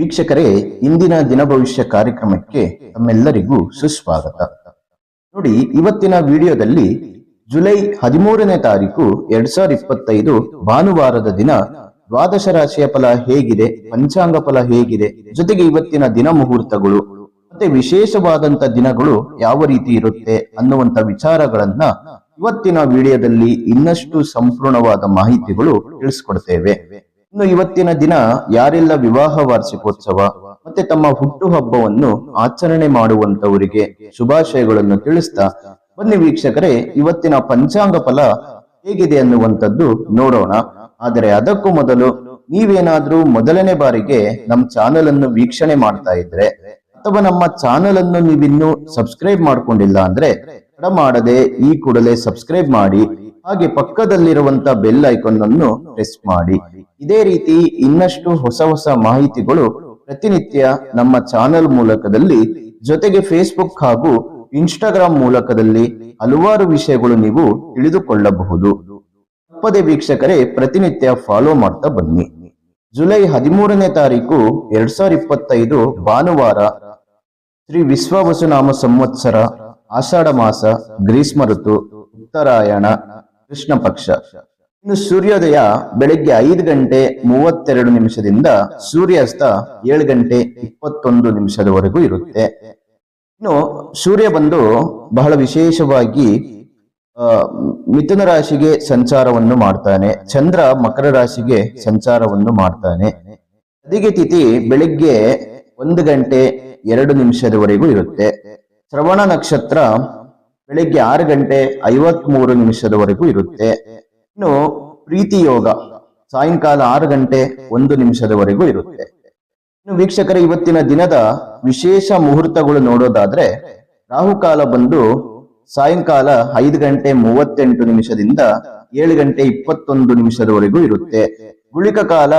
ವೀಕ್ಷಕರೇ, ಇಂದಿನ ದಿನ ಭವಿಷ್ಯ ಕಾರ್ಯಕ್ರಮಕ್ಕೆ ತಮ್ಮೆಲ್ಲರಿಗೂ ಸುಸ್ವಾಗತ. ನೋಡಿ, ಇವತ್ತಿನ ವಿಡಿಯೋದಲ್ಲಿ ಜುಲೈ ಹದಿಮೂರನೇ ತಾರೀಕು ಎರಡ್ ಸಾವಿರದ ಇಪ್ಪತ್ತೈದು ಭಾನುವಾರದ ದಿನ ದ್ವಾದಶ ರಾಶಿಯ ಫಲ ಹೇಗಿದೆ, ಪಂಚಾಂಗ ಫಲ ಹೇಗಿದೆ, ಜೊತೆಗೆ ಇವತ್ತಿನ ದಿನ ಮುಹೂರ್ತಗಳು, ಮತ್ತೆ ವಿಶೇಷವಾದಂತ ದಿನಗಳು ಯಾವ ರೀತಿ ಇರುತ್ತೆ ಅನ್ನುವಂತ ವಿಚಾರಗಳನ್ನ ಇವತ್ತಿನ ವಿಡಿಯೋದಲ್ಲಿ ಇನ್ನಷ್ಟು ಸಂಪೂರ್ಣವಾದ ಮಾಹಿತಿಗಳು ತಿಳಿಸ್ಕೊಡ್ತೇವೆ. ಇನ್ನು ಇವತ್ತಿನ ದಿನ ಯಾರೆಲ್ಲ ವಿವಾಹ ವಾರ್ಷಿಕೋತ್ಸವ ಮತ್ತೆ ತಮ್ಮ ಹುಟ್ಟು ಹಬ್ಬವನ್ನು ಆಚರಣೆ ಮಾಡುವಂತವರಿಗೆ ಶುಭಾಶಯಗಳನ್ನು ತಿಳಿಸ್ತಾ, ಬನ್ನಿ ವೀಕ್ಷಕರೇ, ಇವತ್ತಿನ ಪಂಚಾಂಗ ಫಲ ಹೇಗಿದೆ ಅನ್ನುವಂಥದ್ದು ನೋಡೋಣ. ಆದರೆ ಅದಕ್ಕೂ ಮೊದಲು ನೀವೇನಾದ್ರೂ ಮೊದಲನೇ ಬಾರಿಗೆ ನಮ್ಮ ಚಾನೆಲ್ ಅನ್ನು ವೀಕ್ಷಣೆ ಮಾಡ್ತಾ ಇದ್ರೆ, ಅಥವಾ ನಮ್ಮ ಚಾನೆಲ್ ಅನ್ನು ನೀವಿನ್ನೂ ಸಬ್ಸ್ಕ್ರೈಬ್ ಮಾಡ್ಕೊಂಡಿಲ್ಲ ಅಂದ್ರೆ ತಡ ಮಾಡದೆ ಈ ಕೂಡಲೇ ಸಬ್ಸ್ಕ್ರೈಬ್ ಮಾಡಿ, ಹಾಗೆ ಪಕ್ಕದಲ್ಲಿರುವಂತ ಬೆಲ್ ಐಕಾನ್ ಅನ್ನು ಪ್ರೆಸ್ ಮಾಡಿ. ಇದೇ ರೀತಿ ಇನ್ನಷ್ಟು ಹೊಸ ಹೊಸ ಮಾಹಿತಿಗಳು ಪ್ರತಿನಿತ್ಯ ನಮ್ಮ ಚಾನೆಲ್ ಮೂಲಕದಲ್ಲಿ, ಜೊತೆಗೆ ಫೇಸ್ಬುಕ್ ಹಾಗೂ ಇನ್ಸ್ಟಾಗ್ರಾಂ ಮೂಲಕದಲ್ಲಿ ಹಲವಾರು ವಿಷಯಗಳು ನೀವು ತಿಳಿದುಕೊಳ್ಳಬಹುದು. ತಪ್ಪದೆ ವೀಕ್ಷಕರೇ, ಪ್ರತಿನಿತ್ಯ ಫಾಲೋ ಮಾಡ್ತಾ ಬನ್ನಿ. ಜುಲೈ ಹದಿಮೂರನೇ ತಾರೀಕು ಎರಡ್ ಸಾವಿರದ ಇಪ್ಪತ್ತೈದು ಭಾನುವಾರ, ಶ್ರೀ ವಿಶ್ವವಸುನಾಮ ಸಂವತ್ಸರ ಆಷಾಢ ಮಾಸ, ಗ್ರೀಷ್ಮ ಋತು, ಉತ್ತರಾಯಣ, ಕೃಷ್ಣ ಪಕ್ಷ. ಇನ್ನು ಸೂರ್ಯೋದಯ ಬೆಳಿಗ್ಗೆ ಐದು ಗಂಟೆ ಮೂವತ್ತೆರಡು ನಿಮಿಷದಿಂದ ಸೂರ್ಯಾಸ್ತ ಏಳು ಗಂಟೆ ಇಪ್ಪತ್ತೊಂದು ನಿಮಿಷದವರೆಗೂ ಇರುತ್ತೆ. ಇನ್ನು ಸೂರ್ಯ ಬಂದು ಬಹಳ ವಿಶೇಷವಾಗಿ ಮಿಥುನ ರಾಶಿಗೆ ಸಂಚಾರವನ್ನು ಮಾಡ್ತಾನೆ. ಚಂದ್ರ ಮಕರ ರಾಶಿಗೆ ಸಂಚಾರವನ್ನು ಮಾಡ್ತಾನೆ. ಅದಿಗೆ ತಿಥಿ ಬೆಳಿಗ್ಗೆ ಒಂದು ಗಂಟೆ ಎರಡು ನಿಮಿಷದವರೆಗೂ ಇರುತ್ತೆ. ಶ್ರವಣ ನಕ್ಷತ್ರ ಬೆಳಿಗ್ಗೆ ಆರು ಗಂಟೆ ಐವತ್ ಮೂರು ನಿಮಿಷದವರೆಗೂ ಇರುತ್ತೆ. ಇನ್ನು ಪ್ರೀತಿ ಯೋಗ. ಸಾಯಂಕಾಲ ಆರು ಗಂಟೆ ಒಂದು ನಿಮಿಷದವರೆಗೂ ಇರುತ್ತೆ. ಇನ್ನು ವೀಕ್ಷಕರ, ಇವತ್ತಿನ ದಿನದ ವಿಶೇಷ ಮುಹೂರ್ತಗಳು ನೋಡೋದಾದ್ರೆ ರಾಹುಕಾಲ ಬಂದು ಸಾಯಂಕಾಲ ಐದು ಗಂಟೆ ಮೂವತ್ತೆಂಟು ನಿಮಿಷದಿಂದ ಏಳು ಗಂಟೆ ಇಪ್ಪತ್ತೊಂದು ನಿಮಿಷದವರೆಗೂ ಇರುತ್ತೆ. ಗುಳಿಕ ಕಾಲ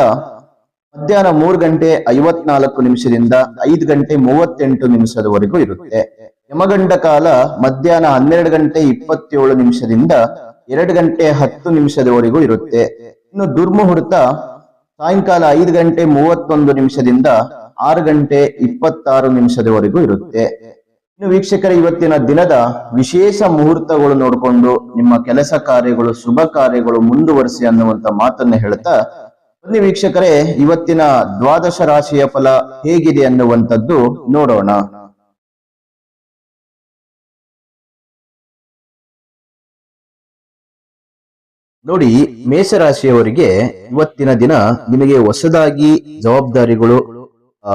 ಮಧ್ಯಾಹ್ನ ಮೂರು ಗಂಟೆ ಐವತ್ನಾಲ್ಕು ನಿಮಿಷದಿಂದ ಐದು ಗಂಟೆ ಮೂವತ್ತೆಂಟು ನಿಮಿಷದವರೆಗೂ ಇರುತ್ತೆ. ಯಮಗಂಡ ಕಾಲ ಮಧ್ಯಾಹ್ನ ಹನ್ನೆರಡು ಗಂಟೆ ಇಪ್ಪತ್ತೇಳು ನಿಮಿಷದಿಂದ ಎರಡು ಗಂಟೆ ಹತ್ತು ನಿಮಿಷದವರೆಗೂ ಇರುತ್ತೆ. ಇನ್ನು ದುರ್ಮುಹೂರ್ತ ಸಾಯಂಕಾಲ ಐದು ಗಂಟೆ ಮೂವತ್ತೊಂದು ನಿಮಿಷದಿಂದ ಆರು ಗಂಟೆ ಇಪ್ಪತ್ತಾರು ನಿಮಿಷದವರೆಗೂ ಇರುತ್ತೆ. ಇನ್ನು ವೀಕ್ಷಕರ, ಇವತ್ತಿನ ದಿನದ ವಿಶೇಷ ಮುಹೂರ್ತಗಳು ನೋಡಿಕೊಂಡು ನಿಮ್ಮ ಕೆಲಸ ಕಾರ್ಯಗಳು, ಶುಭ ಕಾರ್ಯಗಳು ಮುಂದುವರಿಸಿ ಅನ್ನುವಂತ ಮಾತನ್ನ ಹೇಳ್ತಾ ಬನ್ನಿ ವೀಕ್ಷಕರೇ, ಇವತ್ತಿನ ದ್ವಾದಶ ರಾಶಿಯ ಫಲ ಹೇಗಿದೆ ಅನ್ನುವಂಥದ್ದು ನೋಡೋಣ. ನೋಡಿ, ಮೇಷರಾಶಿಯವರಿಗೆ ಇವತ್ತಿನ ದಿನ ನಿಮಗೆ ಹೊಸದಾಗಿ ಜವಾಬ್ದಾರಿಗಳು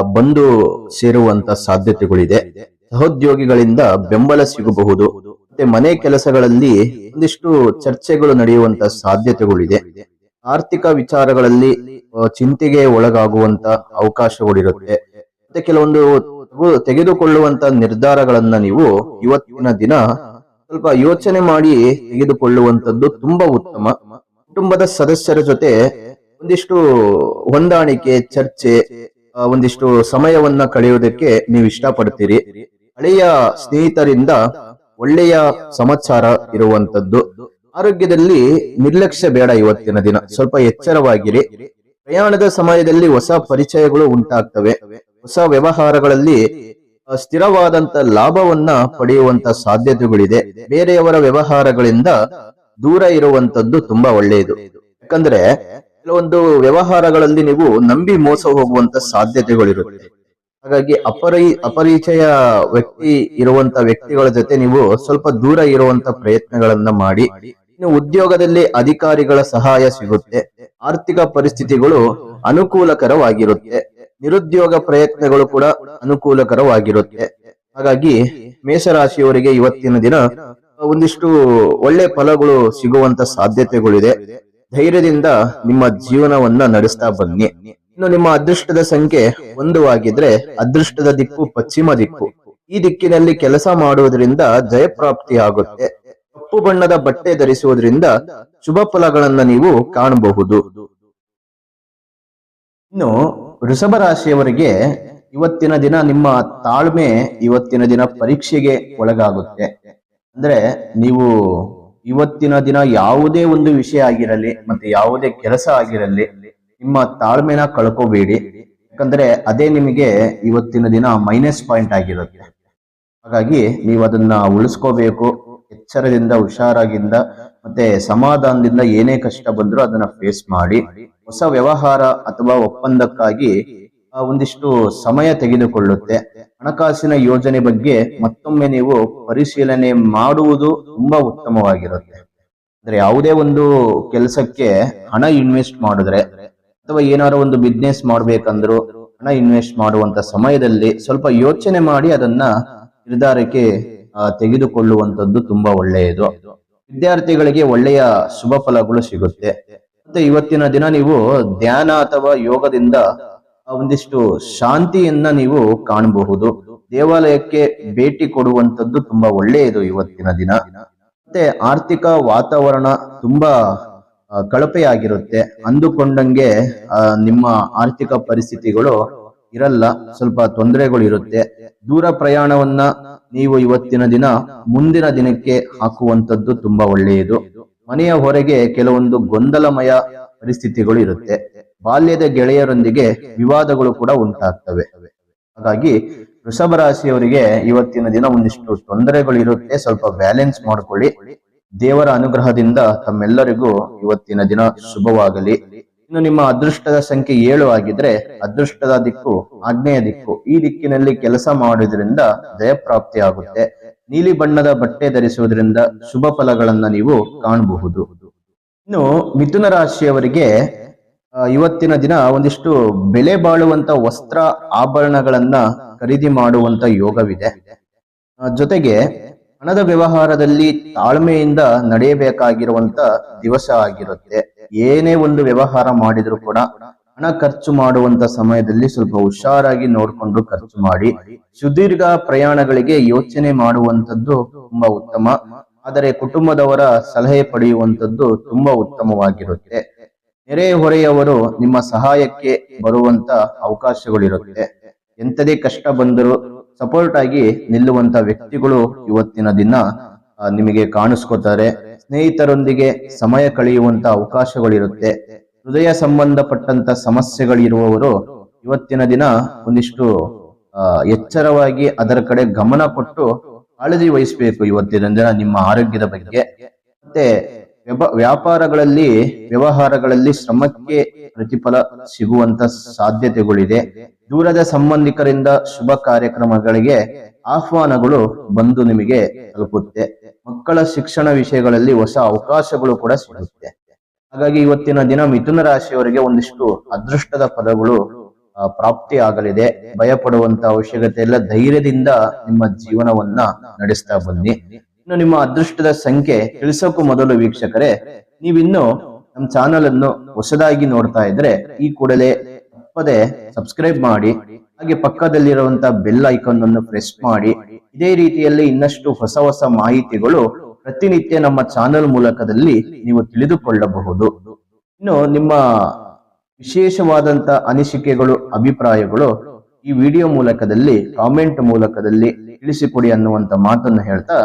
ಬಂದು ಸೇರುವಂತ ಸಾಧ್ಯತೆಗಳಿದೆ. ಸಹೋದ್ಯೋಗಿಗಳಿಂದ ಬೆಂಬಲ ಸಿಗಬಹುದು. ಮತ್ತೆ ಮನೆ ಕೆಲಸಗಳಲ್ಲಿ ಒಂದಿಷ್ಟು ಚರ್ಚೆಗಳು ನಡೆಯುವಂತ ಸಾಧ್ಯತೆಗಳಿದೆ. ಆರ್ಥಿಕ ವಿಚಾರಗಳಲ್ಲಿ ಚಿಂತೆಗೆ ಒಳಗಾಗುವಂತ ಅವಕಾಶಗಳಿರುತ್ತೆ. ಮತ್ತೆ ಕೆಲವೊಂದು ತೆಗು- ತೆಗೆದುಕೊಳ್ಳುವಂತ ನಿರ್ಧಾರಗಳನ್ನ ನೀವು ಇವತ್ತಿನ ದಿನ ಸ್ವಲ್ಪ ಯೋಚನೆ ಮಾಡಿ ತೆಗೆದುಕೊಳ್ಳುವಂತದ್ದು ತುಂಬಾ ಉತ್ತಮ. ಕುಟುಂಬದ ಸದಸ್ಯರ ಜೊತೆ ಒಂದಿಷ್ಟು ಹೊಂದಾಣಿಕೆ, ಚರ್ಚೆ ಒಂದಿಷ್ಟು ಸಮಯವನ್ನ ಕಳೆಯುವುದಕ್ಕೆ ನೀವು ಇಷ್ಟಪಡ್ತೀರಿ. ಹಳೆಯ ಸ್ನೇಹಿತರಿಂದ ಒಳ್ಳೆಯ ಸಮಾಚಾರ ಇರುವಂತದ್ದು ಆರೋಗ್ಯದಲ್ಲಿ ನಿರ್ಲಕ್ಷ್ಯ ಬೇಡ ಇವತ್ತಿನ ದಿನ. ಸ್ವಲ್ಪ ಎಚ್ಚರವಾಗಿರಿ. ಪ್ರಯಾಣದ ಸಮಯದಲ್ಲಿ ಹೊಸ ಪರಿಚಯಗಳು ಉಂಟಾಗ್ತವೆ. ಹೊಸ ವ್ಯವಹಾರಗಳಲ್ಲಿ ಸ್ಥಿರವಾದಂತ ಲಾಭವನ್ನ ಪಡೆಯುವಂತ ಸಾಧ್ಯತೆಗಳಿದೆ. ಬೇರೆಯವರ ವ್ಯವಹಾರಗಳಿಂದ ದೂರ ಇರುವಂತದ್ದು ತುಂಬಾ ಒಳ್ಳೆಯದು. ಯಾಕಂದ್ರೆ ಕೆಲವೊಂದು ವ್ಯವಹಾರಗಳಲ್ಲಿ ನೀವು ನಂಬಿ ಮೋಸ ಹೋಗುವಂತ ಸಾಧ್ಯತೆಗಳಿರುತ್ತೆ. ಹಾಗಾಗಿ ಅಪರಿ, ಅಪರಿಚಯ ವ್ಯಕ್ತಿ ಇರುವಂತ ವ್ಯಕ್ತಿಗಳ ಜೊತೆ ನೀವು ಸ್ವಲ್ಪ ದೂರ ಇರುವಂತ ಪ್ರಯತ್ನಗಳನ್ನ ಮಾಡಿ. ಇನ್ನು ಉದ್ಯೋಗದಲ್ಲಿ ಅಧಿಕಾರಿಗಳ ಸಹಾಯ ಸಿಗುತ್ತೆ. ಆರ್ಥಿಕ ಪರಿಸ್ಥಿತಿಗಳು ಅನುಕೂಲಕರವಾಗಿರುತ್ತೆ. ನಿರುದ್ಯೋಗ ಪ್ರಯತ್ನಗಳು ಕೂಡ ಅನುಕೂಲಕರವಾಗಿರುತ್ತೆ. ಹಾಗಾಗಿ ಮೇಷರಾಶಿಯವರಿಗೆ ಇವತ್ತಿನ ದಿನ ಒಂದಿಷ್ಟು ಒಳ್ಳೆ ಫಲಗಳು ಸಿಗುವಂತ ಸಾಧ್ಯತೆಗಳಿದೆ. ಧೈರ್ಯದಿಂದ ನಿಮ್ಮ ಜೀವನವನ್ನ ನಡೆಸ್ತಾ ಬನ್ನಿ. ಇನ್ನು ನಿಮ್ಮ ಅದೃಷ್ಟದ ಸಂಖ್ಯೆ ಒಂದು ಆಗಿದ್ರೆ ಅದೃಷ್ಟದ ದಿಕ್ಕು ಪಶ್ಚಿಮ ದಿಕ್ಕು. ಈ ದಿಕ್ಕಿನಲ್ಲಿ ಕೆಲಸ ಮಾಡುವುದರಿಂದ ಜಯಪ್ರಾಪ್ತಿ ಆಗುತ್ತೆ. ಕಪ್ಪು ಬಣ್ಣದ ಬಟ್ಟೆ ಧರಿಸುವುದರಿಂದ ಶುಭ ಫಲಗಳನ್ನ ನೀವು ಕಾಣಬಹುದು. ಇನ್ನು ವೃಷಭ ರಾಶಿಯವರಿಗೆ ಇವತ್ತಿನ ದಿನ ನಿಮ್ಮ ತಾಳ್ಮೆ ಇವತ್ತಿನ ದಿನ ಪರೀಕ್ಷೆಗೆ ಒಳಗಾಗುತ್ತೆ. ಅಂದ್ರೆ ನೀವು ಇವತ್ತಿನ ದಿನ ಯಾವುದೇ ಒಂದು ವಿಷಯ ಆಗಿರಲಿ, ಮತ್ತೆ ಯಾವುದೇ ಕೆಲಸ ಆಗಿರಲಿ, ನಿಮ್ಮ ತಾಳ್ಮೆನ ಕಳ್ಕೋಬೇಡಿ. ಯಾಕಂದ್ರೆ ಅದೇ ನಿಮಗೆ ಇವತ್ತಿನ ದಿನ ಮೈನಸ್ ಪಾಯಿಂಟ್ ಆಗಿರುತ್ತೆ. ಹಾಗಾಗಿ ನೀವು ಅದನ್ನ ಉಳಿಸ್ಕೋಬೇಕು. ಎಚ್ಚರದಿಂದ, ಹುಷಾರಾಗಿಂದ, ಮತ್ತೆ ಸಮಾಧಾನದಿಂದ ಏನೇ ಕಷ್ಟ ಬಂದರೂ ಅದನ್ನ ಫೇಸ್ ಮಾಡಿ. ಹೊಸ ವ್ಯವಹಾರ ಅಥವಾ ಒಪ್ಪಂದಕ್ಕಾಗಿ ಒಂದಿಷ್ಟು ಸಮಯ ತೆಗೆದುಕೊಳ್ಳುತ್ತೆ. ಹಣಕಾಸಿನ ಯೋಜನೆ ಬಗ್ಗೆ ಮತ್ತೊಮ್ಮೆ ನೀವು ಪರಿಶೀಲನೆ ಮಾಡುವುದು ತುಂಬಾ ಉತ್ತಮವಾಗಿರುತ್ತೆ. ಅಂದ್ರೆ ಯಾವುದೇ ಒಂದು ಕೆಲಸಕ್ಕೆ ಹಣ ಇನ್ವೆಸ್ಟ್ ಮಾಡಿದ್ರೆ ಅಥವಾ ಏನಾದ್ರು ಒಂದು ಬಿಸ್ನೆಸ್ ಮಾಡ್ಬೇಕಂದ್ರು ಹಣ ಇನ್ವೆಸ್ಟ್ ಮಾಡುವಂತ ಸಮಯದಲ್ಲಿ ಸ್ವಲ್ಪ ಯೋಚನೆ ಮಾಡಿ ಅದನ್ನ ನಿರ್ಧಾರಕ್ಕೆ ತೆಗೆದುಕೊಳ್ಳುವಂತದ್ದು ತುಂಬಾ ಒಳ್ಳೆಯದು. ವಿದ್ಯಾರ್ಥಿಗಳಿಗೆ ಒಳ್ಳೆಯ ಶುಭ ಫಲಗಳು ಸಿಗುತ್ತೆ. ಮತ್ತೆ ಇವತ್ತಿನ ದಿನ ನೀವು ಧ್ಯಾನ ಅಥವಾ ಯೋಗದಿಂದ ಒಂದಿಷ್ಟು ಶಾಂತಿಯನ್ನ ನೀವು ಕಾಣಬಹುದು. ದೇವಾಲಯಕ್ಕೆ ಭೇಟಿ ಕೊಡುವಂತದ್ದು ತುಂಬಾ ಒಳ್ಳೆಯದು ಇವತ್ತಿನ ದಿನ. ಮತ್ತೆ ಆರ್ಥಿಕ ವಾತಾವರಣ ತುಂಬಾ ಕಳಪೆಯಾಗಿರುತ್ತೆ. ಅಂದುಕೊಂಡಂಗೆ ನಿಮ್ಮ ಆರ್ಥಿಕ ಪರಿಸ್ಥಿತಿಗಳು ಇರಲ್ಲ. ಸ್ವಲ್ಪ ತೊಂದರೆಗಳು ಇರುತ್ತೆ ದೂರ ಪ್ರಯಾಣವನ್ನ ನೀವು ಇವತ್ತಿನ ದಿನ ಮುಂದಿನ ದಿನಕ್ಕೆ ಹಾಕುವಂತದ್ದು ತುಂಬಾ ಒಳ್ಳೆಯದು. ಮನೆಯ ಹೊರಗೆ ಕೆಲವೊಂದು ಗೊಂದಲಮಯ ಪರಿಸ್ಥಿತಿಗಳು ಇರುತ್ತೆ. ಬಾಲ್ಯದ ಗೆಳೆಯರೊಂದಿಗೆ ವಿವಾದಗಳು ಕೂಡ ಉಂಟಾಗ್ತವೆ. ಹಾಗಾಗಿ ವೃಷಭ ರಾಶಿಯವರಿಗೆ ಇವತ್ತಿನ ದಿನ ಒಂದಿಷ್ಟು ತೊಂದರೆಗಳು ಇರುತ್ತೆ ಸ್ವಲ್ಪ ಬ್ಯಾಲೆನ್ಸ್ ಮಾಡ್ಕೊಳ್ಳಿ. ದೇವರ ಅನುಗ್ರಹದಿಂದ ತಮ್ಮೆಲ್ಲರಿಗೂ ಇವತ್ತಿನ ದಿನ ಶುಭವಾಗಲಿ. ಇನ್ನು ನಿಮ್ಮ ಅದೃಷ್ಟದ ಸಂಖ್ಯೆ ಏಳು ಆಗಿದ್ರೆ ಅದೃಷ್ಟದ ದಿಕ್ಕು ಆಗ್ನೇಯ ದಿಕ್ಕು ಈ ದಿಕ್ಕಿನಲ್ಲಿ ಕೆಲಸ ಮಾಡುವುದರಿಂದ ಜಯಪ್ರಾಪ್ತಿ ಆಗುತ್ತೆ ನೀಲಿ ಬಣ್ಣದ ಬಟ್ಟೆ ಧರಿಸುವುದರಿಂದ ಶುಭ ಫಲಗಳನ್ನ ನೀವು ಕಾಣಬಹುದು. ಇನ್ನು ಮಿಥುನ ರಾಶಿಯವರಿಗೆ ಇವತ್ತಿನ ದಿನ ಒಂದಿಷ್ಟು ಬೆಲೆ ಬಾಳುವಂತ ವಸ್ತ್ರ ಆಭರಣಗಳನ್ನ ಖರೀದಿ ಮಾಡುವಂತ ಯೋಗವಿದೆ. ಜೊತೆಗೆ ಹಣದ ವ್ಯವಹಾರದಲ್ಲಿ ತಾಳ್ಮೆಯಿಂದ ನಡೆಯಬೇಕಾಗಿರುವಂತ ದಿವಸ ಆಗಿರುತ್ತೆ. ಏನೇ ಒಂದು ವ್ಯವಹಾರ ಮಾಡಿದ್ರು ಕೂಡ ಹಣ ಖರ್ಚು ಮಾಡುವಂತ ಸಮಯದಲ್ಲಿ ಸ್ವಲ್ಪ ಹುಷಾರಾಗಿ ನೋಡಿಕೊಂಡು ಖರ್ಚು ಮಾಡಿ, ಸುದೀರ್ಘ ಪ್ರಯಾಣಗಳಿಗೆ ಯೋಚನೆ ಮಾಡುವಂತದ್ದು ತುಂಬಾ ಉತ್ತಮ. ಆದರೆ ಕುಟುಂಬದವರ ಸಲಹೆ ಪಡೆಯುವಂತದ್ದು ತುಂಬಾ ಉತ್ತಮವಾಗಿರುತ್ತೆ. ನೆರೆ ಹೊರೆಯವರು ನಿಮ್ಮ ಸಹಾಯಕ್ಕೆ ಬರುವಂತ ಅವಕಾಶಗಳಿರುತ್ತೆ. ಎಂತದೇ ಕಷ್ಟ ಬಂದರೂ ಸಪೋರ್ಟ್ ಆಗಿ ನಿಲ್ಲುವಂತ ವ್ಯಕ್ತಿಗಳು ಇವತ್ತಿನ ದಿನ ನಿಮಗೆ ಕಾಣಿಸ್ಕೋತಾರೆ. ಸ್ನೇಹಿತರೊಂದಿಗೆ ಸಮಯ ಕಳೆಯುವಂತ ಅವಕಾಶಗಳಿರುತ್ತೆ. ಹೃದಯ ಸಂಬಂಧಪಟ್ಟಂತ ಸಮಸ್ಯೆಗಳಿರುವವರು ಇವತ್ತಿನ ದಿನ ಒಂದಿಷ್ಟು ಎಚ್ಚರವಾಗಿ ಅದರ ಕಡೆ ಗಮನ ಕೊಟ್ಟು ಕಾಳಜಿ ವಹಿಸಬೇಕು ಇವತ್ತಿನ ದಿನ ನಿಮ್ಮ ಆರೋಗ್ಯದ ಬಗ್ಗೆ. ಮತ್ತೆ ವ್ಯಾಪಾರಗಳಲ್ಲಿ, ವ್ಯವಹಾರಗಳಲ್ಲಿ ಶ್ರಮಕ್ಕೆ ಪ್ರತಿಫಲ ಸಿಗುವಂತ ಸಾಧ್ಯತೆಗಳಿದೆ. ದೂರದ ಸಂಬಂಧಿಕರಿಂದ ಶುಭ ಕಾರ್ಯಕ್ರಮಗಳಿಗೆ ಆಹ್ವಾನಗಳು ಬಂದು ನಿಮಗೆ ತಲುಪುತ್ತೆ. ಮಕ್ಕಳ ಶಿಕ್ಷಣ ವಿಷಯಗಳಲ್ಲಿ ಹೊಸ ಅವಕಾಶಗಳು ಕೂಡ ಸಿಗುತ್ತೆ. ಹಾಗಾಗಿ ಇವತ್ತಿನ ದಿನ ಮಿಥುನ ರಾಶಿಯವರಿಗೆ ಒಂದಿಷ್ಟು ಅದೃಷ್ಟದ ಪದಗಳು ಪ್ರಾಪ್ತಿ ಆಗಲಿದೆ ಭಯ ಪಡುವಂತ ಅವಶ್ಯಕತೆ ಇಲ್ಲ. ಧೈರ್ಯದಿಂದ ನಿಮ್ಮ ಜೀವನವನ್ನ ನಡೆಸ್ತಾ ಬನ್ನಿ. ಇನ್ನು ನಿಮ್ಮ ಅದೃಷ್ಟದ ಸಂಖ್ಯೆ ತಿಳಿಸೋಕು ಮೊದಲು ವೀಕ್ಷಕರೇ, ನೀವಿನ್ನು ನಮ್ಮ ಚಾನಲ್ ಅನ್ನು ಹೊಸದಾಗಿ ನೋಡ್ತಾ ಇದ್ರೆ ಈ ಕೂಡಲೇ ತಪ್ಪದೆ ಸಬ್ಸ್ಕ್ರೈಬ್ ಮಾಡಿ, ಹಾಗೆ ಪಕ್ಕದಲ್ಲಿರುವಂತಹ ಬೆಲ್ ಐಕಾನ್ ಅನ್ನು ಪ್ರೆಸ್ ಮಾಡಿ. ಇದೇ ರೀತಿಯಲ್ಲಿ ಇನ್ನಷ್ಟು ಹೊಸ ಹೊಸ ಮಾಹಿತಿಗಳು ಪ್ರತಿನಿತ್ಯ ನಮ್ಮ ಚಾನೆಲ್ ಮೂಲಕದಲ್ಲಿ ನೀವು ತಿಳಿದುಕೊಳ್ಳಬಹುದು. ಇನ್ನು ನಿಮ್ಮ ವಿಶೇಷವಾದಂತ ಅನಿಸಿಕೆಗಳು, ಅಭಿಪ್ರಾಯಗಳು ಈ ವಿಡಿಯೋ ಮೂಲಕದಲ್ಲಿ ಕಾಮೆಂಟ್ ಮೂಲಕದಲ್ಲಿ ತಿಳಿಸಿಕೊಡಿ ಅನ್ನುವಂತ ಮಾತನ್ನು ಹೇಳ್ತಾ,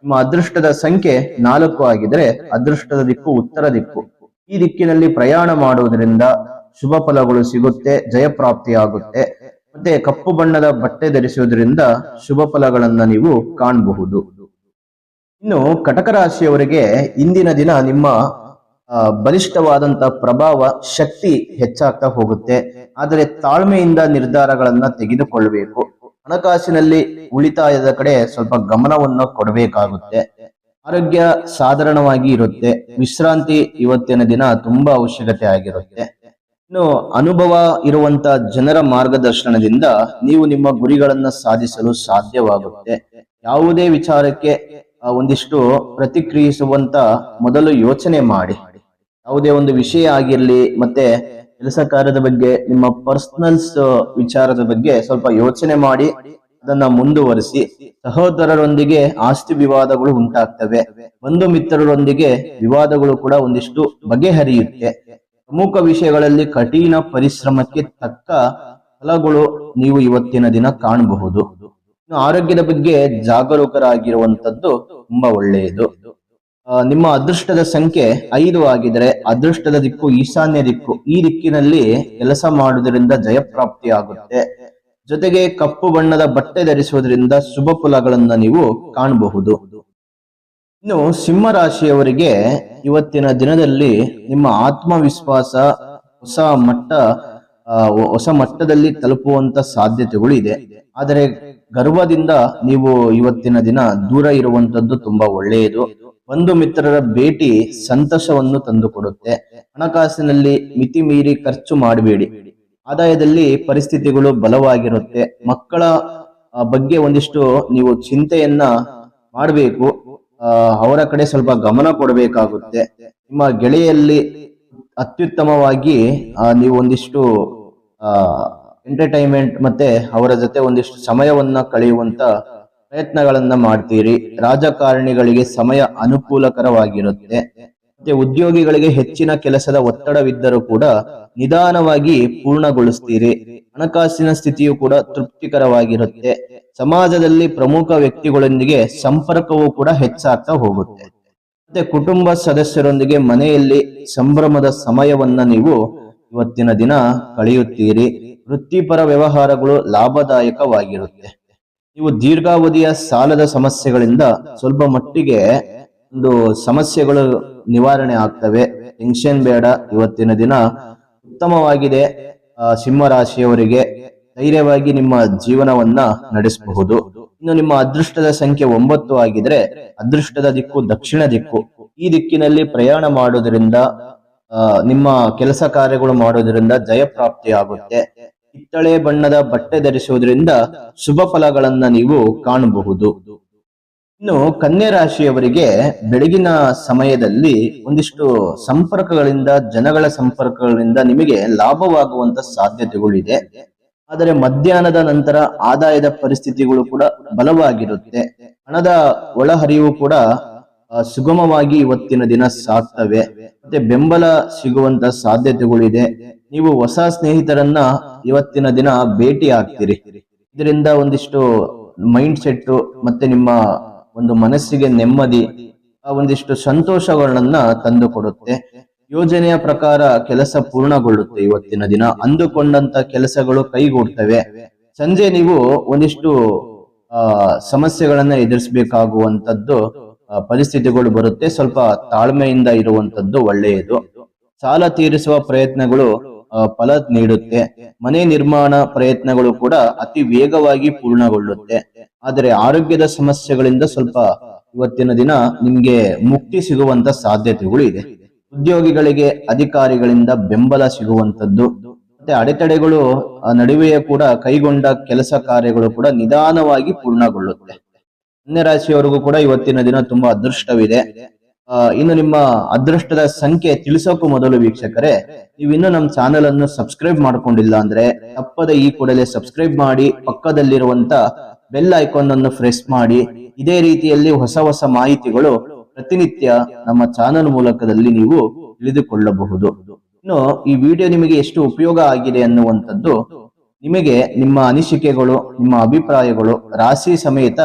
ನಿಮ್ಮ ಅದೃಷ್ಟದ ಸಂಖ್ಯೆ ನಾಲ್ಕು ಆಗಿದ್ರೆ ಅದೃಷ್ಟದ ದಿಕ್ಕು ಉತ್ತರ ದಿಕ್ಕು. ಈ ದಿಕ್ಕಿನಲ್ಲಿ ಪ್ರಯಾಣ ಮಾಡುವುದರಿಂದ ಶುಭ ಫಲಗಳು ಸಿಗುತ್ತೆ ಜಯಪ್ರಾಪ್ತಿಯಾಗುತ್ತೆ ಮತ್ತೆ ಕಪ್ಪು ಬಣ್ಣದ ಬಟ್ಟೆ ಧರಿಸುವುದರಿಂದ ಶುಭ ಫಲಗಳನ್ನ ನೀವು ಕಾಣಬಹುದು. ಇನ್ನು ಕಟಕ ರಾಶಿಯವರಿಗೆ ಇಂದಿನ ದಿನ ನಿಮ್ಮ ಬಲಿಷ್ಠವಾದಂತ ಪ್ರಭಾವ, ಶಕ್ತಿ ಹೆಚ್ಚಾಗ್ತಾ ಹೋಗುತ್ತೆ. ಆದರೆ ತಾಳ್ಮೆಯಿಂದ ನಿರ್ಧಾರಗಳನ್ನ ತೆಗೆದುಕೊಳ್ಳಬೇಕು ಹಣಕಾಸಿನಲ್ಲಿ ಉಳಿತಾಯದ ಕಡೆ ಸ್ವಲ್ಪ ಗಮನವನ್ನು ಕೊಡಬೇಕಾಗುತ್ತೆ. ಆರೋಗ್ಯ ಸಾಧಾರಣವಾಗಿ ಇರುತ್ತೆ. ವಿಶ್ರಾಂತಿ ಇವತ್ತಿನ ದಿನ ತುಂಬಾ ಅವಶ್ಯಕತೆ ಆಗಿರುತ್ತೆ. ಇನ್ನು ಅನುಭವ ಇರುವಂತ ಜನರ ಮಾರ್ಗದರ್ಶನದಿಂದ ನೀವು ನಿಮ್ಮ ಗುರಿಗಳನ್ನ ಸಾಧಿಸಲು ಸಾಧ್ಯವಾಗುತ್ತೆ. ಯಾವುದೇ ವಿಚಾರಕ್ಕೆ ಒಂದಿಷ್ಟು ಪ್ರತಿಕ್ರಿಯಿಸುವಂತ ಮೊದಲು ಯೋಚನೆ ಮಾಡಿ. ಯಾವುದೇ ಒಂದು ವಿಷಯ ಆಗಿರ್ಲಿ, ಮತ್ತೆ ಕೆಲಸ ಕಾರ್ಯದ ಬಗ್ಗೆ, ನಿಮ್ಮ ಪರ್ಸನಲ್ಸ್ ವಿಚಾರದ ಬಗ್ಗೆ ಸ್ವಲ್ಪ ಯೋಚನೆ ಮಾಡಿ, ಅದನ್ನ ಮುಂದುವರಿಸಿ. ಸಹೋದರರೊಂದಿಗೆ ಆಸ್ತಿ ವಿವಾದಗಳು ಉಂಟಾಗ್ತವೆ. ಬಂಧು ಮಿತ್ರರೊಂದಿಗೆ ವಿವಾದಗಳು ಕೂಡ ಒಂದಿಷ್ಟು ಬಗೆಹರಿಯುತ್ತೆ. ಪ್ರಮುಖ ವಿಷಯಗಳಲ್ಲಿ ಕಠಿಣ ಪರಿಶ್ರಮಕ್ಕೆ ತಕ್ಕ ಫಲಗಳು ನೀವು ಇವತ್ತಿನ ದಿನ ಕಾಣಬಹುದು. ಆರೋಗ್ಯದ ಬಗ್ಗೆ ಜಾಗರೂಕರಾಗಿರುವಂತದ್ದು ತುಂಬಾ ಒಳ್ಳೆಯದು. ನಿಮ್ಮ ಅದೃಷ್ಟದ ಸಂಖ್ಯೆ ಐದು ಆಗಿದ್ರೆ ಅದೃಷ್ಟದ ದಿಕ್ಕು, ಈಶಾನ್ಯ ದಿಕ್ಕು ಈ ದಿಕ್ಕಿನಲ್ಲಿ ಕೆಲಸ ಮಾಡುವುದರಿಂದ ಜಯಪ್ರಾಪ್ತಿ ಆಗುತ್ತೆ. ಜೊತೆಗೆ ಕಪ್ಪು ಬಣ್ಣದ ಬಟ್ಟೆ ಧರಿಸುವುದರಿಂದ ಶುಭ ಫಲಗಳನ್ನ ನೀವು ಕಾಣಬಹುದು. ಇನ್ನು ಸಿಂಹ ರಾಶಿಯವರಿಗೆ ಇವತ್ತಿನ ದಿನದಲ್ಲಿ ನಿಮ್ಮ ಆತ್ಮವಿಶ್ವಾಸ ಹೊಸ ಮಟ್ಟ ಹೊಸ ಮಟ್ಟದಲ್ಲಿ ತಲುಪುವಂತ ಸಾಧ್ಯತೆಗಳು ಇದೆ. ಆದರೆ ಗರ್ವದಿಂದ ನೀವು ಇವತ್ತಿನ ದಿನ ದೂರ ಇರುವಂತದ್ದು ತುಂಬಾ ಒಳ್ಳೆಯದು. ಬಂಧು ಮಿತ್ರರ ಭೇಟಿ ಸಂತೋಷವನ್ನು ತಂದುಕೊಡುತ್ತೆ. ಹಣಕಾಸಿನಲ್ಲಿ ಮಿತಿ ಮೀರಿ ಖರ್ಚು ಮಾಡಬೇಡಿ. ಆದಾಯದಲ್ಲಿ ಪರಿಸ್ಥಿತಿಗಳು ಬಲವಾಗಿರುತ್ತೆ. ಮಕ್ಕಳ ಬಗ್ಗೆ ಒಂದಿಷ್ಟು ನೀವು ಚಿಂತೆಯನ್ನ ಮಾಡಬೇಕು. ಅವರ ಕಡೆ ಸ್ವಲ್ಪ ಗಮನ ಕೊಡಬೇಕಾಗುತ್ತೆ. ನಿಮ್ಮ ಗೆಳೆಯಲ್ಲಿ ಅತ್ಯುತ್ತಮವಾಗಿ ನೀವು ಒಂದಿಷ್ಟು ಎಂಟರ್ಟೈನ್ಮೆಂಟ್ ಮತ್ತೆ ಅವರ ಜೊತೆ ಒಂದಿಷ್ಟು ಸಮಯವನ್ನ ಕಳೆಯುವಂತ ಪ್ರಯತ್ನಗಳನ್ನ ಮಾಡ್ತೀರಿ. ರಾಜಕಾರಣಿಗಳಿಗೆ ಸಮಯ ಅನುಕೂಲಕರವಾಗಿರುತ್ತೆ. ಮತ್ತೆ ಉದ್ಯೋಗಿಗಳಿಗೆ ಹೆಚ್ಚಿನ ಕೆಲಸದ ಒತ್ತಡವಿದ್ದರೂ ಕೂಡ ನಿಧಾನವಾಗಿ ಪೂರ್ಣಗೊಳಿಸ್ತೀರಿ. ಹಣಕಾಸಿನ ಸ್ಥಿತಿಯು ಕೂಡ ತೃಪ್ತಿಕರವಾಗಿರುತ್ತೆ. ಸಮಾಜದಲ್ಲಿ ಪ್ರಮುಖ ವ್ಯಕ್ತಿಗಳೊಂದಿಗೆ ಸಂಪರ್ಕವೂ ಕೂಡ ಹೆಚ್ಚಾಗ್ತಾ ಹೋಗುತ್ತೆ. ಮತ್ತೆ ಕುಟುಂಬ ಸದಸ್ಯರೊಂದಿಗೆ ಮನೆಯಲ್ಲಿ ಸಂಭ್ರಮದ ಸಮಯವನ್ನ ನೀವು ಇವತ್ತಿನ ದಿನ ಕಳೆಯುತ್ತೀರಿ. ವೃತ್ತಿಪರ ವ್ಯವಹಾರಗಳು ಲಾಭದಾಯಕವಾಗಿರುತ್ತೆ. ನೀವು ದೀರ್ಘಾವಧಿಯ ಸಾಲದ ಸಮಸ್ಯೆಗಳಿಂದ ಸ್ವಲ್ಪ ಮಟ್ಟಿಗೆ ಒಂದು ಸಮಸ್ಯೆಗಳು ನಿವಾರಣೆ ಆಗ್ತವೆ. ಟೆನ್ಷನ್ ಬೇಡ, ಇವತ್ತಿನ ದಿನ ಉತ್ತಮವಾಗಿದೆ. ಸಿಂಹ ರಾಶಿಯವರಿಗೆ ಧೈರ್ಯವಾಗಿ ನಿಮ್ಮ ಜೀವನವನ್ನ ನಡೆಸಬಹುದು. ಇನ್ನು ನಿಮ್ಮ ಅದೃಷ್ಟದ ಸಂಖ್ಯೆ ಒಂಬತ್ತು ಆಗಿದ್ರೆ ಅದೃಷ್ಟದ ದಿಕ್ಕು ದಕ್ಷಿಣ ದಿಕ್ಕು. ಈ ದಿಕ್ಕಿನಲ್ಲಿ ಪ್ರಯಾಣ ಮಾಡೋದ್ರಿಂದ ನಿಮ್ಮ ಕೆಲಸ ಕಾರ್ಯಗಳು ಮಾಡೋದ್ರಿಂದ ಜಯಪ್ರಾಪ್ತಿ ಆಗುತ್ತೆ ಕಿತ್ತಳೆ ಬಣ್ಣದ ಬಟ್ಟೆ ಧರಿಸುವುದರಿಂದ ಶುಭ ಫಲಗಳನ್ನ ನೀವು ಕಾಣಬಹುದು. ಇನ್ನು ಕನ್ಯಾ ರಾಶಿಯವರಿಗೆ ಬೆಳಗಿನ ಸಮಯದಲ್ಲಿ ಒಂದಿಷ್ಟು ಸಂಪರ್ಕಗಳಿಂದ, ಜನಗಳ ಸಂಪರ್ಕಗಳಿಂದ ನಿಮಗೆ ಲಾಭವಾಗುವಂತ ಸಾಧ್ಯತೆಗಳಿದೆ. ಆದರೆ ಮಧ್ಯಾಹ್ನದ ನಂತರ ಆದಾಯದ ಪರಿಸ್ಥಿತಿಗಳು ಕೂಡ ಬಲವಾಗಿರುತ್ತೆ. ಹಣದ ಒಳಹರಿವು ಕೂಡ ಸುಗಮವಾಗಿ ಇವತ್ತಿನ ದಿನ ಸಾಕ್ತವೆ ಮತ್ತೆ ಬೆಂಬಲ ಸಿಗುವಂತ ಸಾಧ್ಯತೆಗಳಿದೆ. ನೀವು ಹೊಸ ಸ್ನೇಹಿತರನ್ನ ಇವತ್ತಿನ ದಿನ ಭೇಟಿ ಆಗ್ತೀರಿ. ಇದರಿಂದ ಒಂದಿಷ್ಟು ಮೈಂಡ್ ಸೆಟ್ ಮತ್ತೆ ನಿಮ್ಮ ಒಂದು ಮನಸ್ಸಿಗೆ ನೆಮ್ಮದಿ, ಆ ಒಂದಿಷ್ಟು ಸಂತೋಷಗಳನ್ನ ತಂದು ಕೊಡುತ್ತೆ ಯೋಜನೆಯ ಪ್ರಕಾರ ಕೆಲಸ ಪೂರ್ಣಗೊಳ್ಳುತ್ತೆ ಇವತ್ತಿನ ದಿನ. ಅಂದುಕೊಂಡಂತ ಕೆಲಸಗಳು ಕೈಗೂಡ್ತವೆ. ಸಂಜೆ ನೀವು ಒಂದಿಷ್ಟು, ಆ, ಸಮಸ್ಯೆಗಳನ್ನ ಎದುರಿಸಬೇಕಾಗುವಂತದ್ದು ಪರಿಸ್ಥಿತಿಗಳು ಬರುತ್ತೆ. ಸ್ವಲ್ಪ ತಾಳ್ಮೆಯಿಂದ ಇರುವಂತದ್ದು ಒಳ್ಳೆಯದು. ಸಾಲ ತೀರಿಸುವ ಪ್ರಯತ್ನಗಳು ಫಲ ನೀಡುತ್ತೆ. ಮನೆ ನಿರ್ಮಾಣ ಪ್ರಯತ್ನಗಳು ಕೂಡ ಅತಿ ವೇಗವಾಗಿ ಪೂರ್ಣಗೊಳ್ಳುತ್ತೆ. ಆದರೆ ಆರೋಗ್ಯದ ಸಮಸ್ಯೆಗಳಿಂದ ಸ್ವಲ್ಪ ಇವತ್ತಿನ ದಿನ ನಿಮ್ಗೆ ಮುಕ್ತಿ ಸಿಗುವಂತ ಸಾಧ್ಯತೆಗಳು ಇದೆ. ಉದ್ಯೋಗಿಗಳಿಗೆ ಅಧಿಕಾರಿಗಳಿಂದ ಬೆಂಬಲ ಸಿಗುವಂತದ್ದು ಮತ್ತೆ ಅಡೆತಡೆಗಳು ನಡುವೆಯೇ ಕೂಡ ಕೈಗೊಂಡ ಕೆಲಸ ಕಾರ್ಯಗಳು ಕೂಡ ನಿಧಾನವಾಗಿ ಪೂರ್ಣಗೊಳ್ಳುತ್ತೆ. ಕನ್ಯಾ ರಾಶಿಯವರಿಗೂ ಕೂಡ ಇವತ್ತಿನ ದಿನ ತುಂಬಾ ಅದೃಷ್ಟವಿದೆ. ಇನ್ನು ನಿಮ್ಮ ಅದೃಷ್ಟದ ಸಂಖ್ಯೆ ತಿಳಿಸೋಕು ಮೊದಲು ವೀಕ್ಷಕರೇ ನೀವು ಇನ್ನು ನಮ್ಮ ಚಾನೆಲ್ ಅನ್ನು ಸಬ್ಸ್ಕ್ರೈಬ್ ಮಾಡ್ಕೊಂಡಿಲ್ಲ ಅಂದ್ರೆ ತಪ್ಪದ ಈ ಕೂಡಲೇ ಸಬ್ಸ್ಕ್ರೈಬ್ ಮಾಡಿ, ಪಕ್ಕದಲ್ಲಿರುವಂತ ಬೆಲ್ ಐಕಾನ್ ಅನ್ನು ಪ್ರೆಸ್ ಮಾಡಿ. ಇದೇ ರೀತಿಯಲ್ಲಿ ಹೊಸ ಹೊಸ ಮಾಹಿತಿಗಳು ಪ್ರತಿನಿತ್ಯ ನಮ್ಮ ಚಾನೆಲ್ ಮೂಲಕದಲ್ಲಿ ನೀವು ತಿಳಿದುಕೊಳ್ಳಬಹುದು. ಇನ್ನು ಈ ವಿಡಿಯೋ ನಿಮಗೆ ಎಷ್ಟು ಉಪಯೋಗ ಆಗಿದೆ ಅನ್ನುವಂಥದ್ದು ನಿಮಗೆ ನಿಮ್ಮ ಅನಿಸಿಕೆಗಳು, ನಿಮ್ಮ ಅಭಿಪ್ರಾಯಗಳು ರಾಶಿ ಸಮೇತ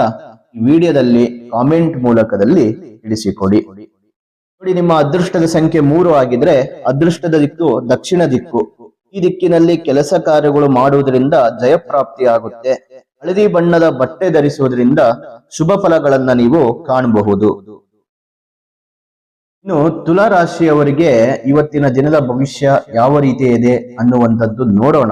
ಈ ವಿಡಿಯೋದಲ್ಲಿ ಕಾಮೆಂಟ್ ಮೂಲಕದಲ್ಲಿ ತಿಳಿಸಿಕೊಡಿ. ನೋಡಿ, ನಿಮ್ಮ ಅದೃಷ್ಟದ ಸಂಖ್ಯೆ ಮೂರು ಆಗಿದ್ರೆ ಅದೃಷ್ಟದ ದಿಕ್ಕು ದಕ್ಷಿಣ ದಿಕ್ಕು. ಈ ದಿಕ್ಕಿನಲ್ಲಿ ಕೆಲಸ ಕಾರ್ಯಗಳು ಮಾಡುವುದರಿಂದ ಜಯಪ್ರಾಪ್ತಿ ಆಗುತ್ತೆ. ಹಳದಿ ಬಣ್ಣದ ಬಟ್ಟೆ ಧರಿಸುವುದರಿಂದ ಶುಭ ಫಲಗಳನ್ನ ನೀವು ಕಾಣಬಹುದು. ಇನ್ನು ತುಲಾ ರಾಶಿಯವರಿಗೆ ಇವತ್ತಿನ ದಿನದ ಭವಿಷ್ಯ ಯಾವ ರೀತಿ ಇದೆ ಅನ್ನುವಂಥದ್ದು ನೋಡೋಣ.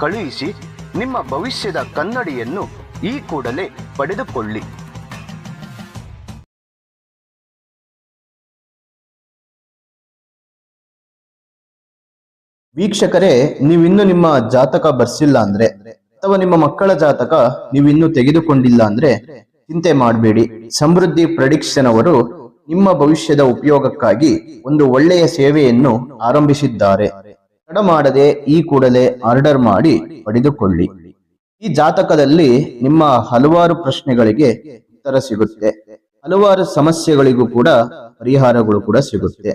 ಕಳುಹಿಸಿ ನಿಮ್ಮ ಭವಿಷ್ಯದ ಕನ್ನಡಿಯನ್ನು ಈ ಕೂಡಲೇ ಪಡೆದುಕೊಳ್ಳಿ. ವೀಕ್ಷಕರೇ, ನೀವಿನ್ನು ನಿಮ್ಮ ಜಾತಕ ಬರ್ಸಿಲ್ಲ ಅಂದ್ರೆ, ಅಥವಾ ನಿಮ್ಮ ಮಕ್ಕಳ ಜಾತಕ ನೀವಿನ್ನು ತೆಗೆದುಕೊಂಡಿಲ್ಲ ಅಂದ್ರೆ ಚಿಂತೆ ಮಾಡಬೇಡಿ. ಸಮೃದ್ಧಿ ಪ್ರಡಿಕ್ಷನ್ ಅವರು ನಿಮ್ಮ ಭವಿಷ್ಯದ ಉಪಯೋಗಕ್ಕಾಗಿ ಒಂದು ಒಳ್ಳೆಯ ಸೇವೆಯನ್ನು ಆರಂಭಿಸಿದ್ದಾರೆ. ತಡ ಮಾಡದೆ ಈ ಕೂಡಲೇ ಆರ್ಡರ್ ಮಾಡಿ ಪಡೆದುಕೊಳ್ಳಿ. ಈ ಜಾತಕದಲ್ಲಿ ನಿಮ್ಮ ಹಲವಾರು ಪ್ರಶ್ನೆಗಳಿಗೆ ಉತ್ತರ ಸಿಗುತ್ತೆ. ಹಲವಾರು ಸಮಸ್ಯೆಗಳಿಗೂ ಕೂಡ ಪರಿಹಾರಗಳು ಕೂಡ ಸಿಗುತ್ತೆ.